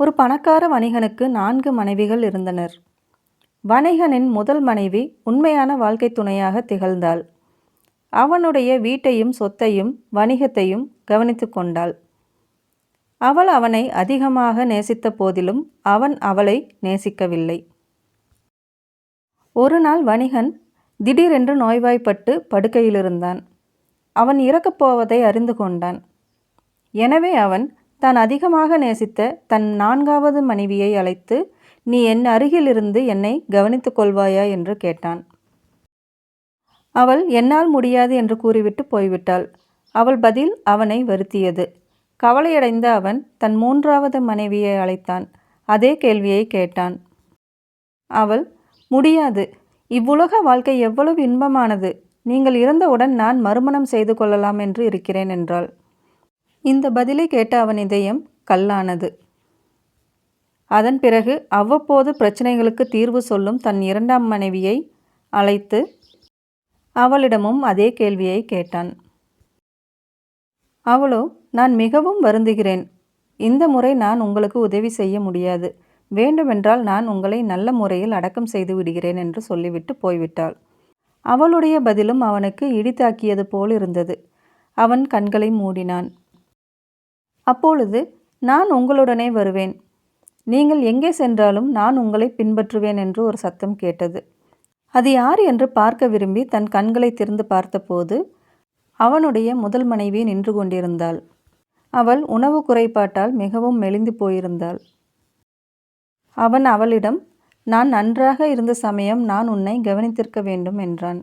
ஒரு பணக்கார வணிகனுக்கு நான்கு மனைவிகள் இருந்தனர். வணிகனின் முதல் மனைவி உண்மையான வாழ்க்கை துணையாக திகழ்ந்தாள். அவனுடைய வீட்டையும் சொத்தையும் வணிகத்தையும் கவனித்து கொண்டாள். அவள் அவனை அதிகமாக நேசித்த போதிலும் அவன் அவளை நேசிக்கவில்லை. ஒரு நாள் வணிகன் திடீரென்று நோய்வாய்ப்பட்டு படுக்கையிலிருந்தான். அவன் இறக்கப் போவதை அறிந்து கொண்டான். எனவே அவன் தான் அதிகமாக நேசித்த தன் நான்காவது மனைவியை அழைத்து நீ என் அருகிலிருந்து என்னை கவனித்துக் கொள்வாயா? என்று கேட்டான். அவள் என்னால் முடியாது என்று கூறிவிட்டு போய்விட்டாள். அவள் பதில் அவனை வருத்தியது. கவலையடைந்த அவன் தன் மூன்றாவது மனைவியை அழைத்தான். அதே கேள்வியை கேட்டான். அவள் முடியாது. இவ்வுலக வாழ்க்கை எவ்வளவு இன்பமானது. நீங்கள் இறந்தவுடன் நான் மறுமணம் செய்து கொள்ளலாம் என்று இருக்கிறேன் என்றாள். இந்த பதிலை கேட்ட அவன் இதயம் கல்லானது. அதன் பிறகு அவ்வப்போது பிரச்சனைகளுக்கு தீர்வு சொல்லும் தன் இரண்டாம் மனைவியை அழைத்து அவளிடமும் அதே கேள்வியை கேட்டான். அவளோ நான் மிகவும் வருந்துகிறேன். இந்த முறை நான் உங்களுக்கு உதவி செய்ய முடியாது. வேண்டுமென்றால் நான் உங்களை நல்ல முறையில் அடக்கம் செய்து விடுகிறேன் என்று சொல்லிவிட்டு போய்விட்டாள். அவளுடைய பதிலும் அவனுக்கு இடித்தாக்கியது போல் இருந்தது. அவன் கண்களை மூடினான். அப்பொழுது நான் உங்களுடனே வருவேன். நீங்கள் எங்கே சென்றாலும் நான் உங்களை பின்பற்றுவேன் என்று ஒரு சத்தம் கேட்டது. அது யார் என்று பார்க்க விரும்பி தன் கண்களை திறந்து பார்த்தபோது அவனுடைய முதல் மனைவி நின்று கொண்டிருந்தாள். அவள் உணவு குறைபாட்டால் மிகவும் மெலிந்து போயிருந்தாள். அவன் அவளிடம் நான் நன்றாக இருந்த சமயம் நான் உன்னை கவனித்திருக்க வேண்டும் என்றான்.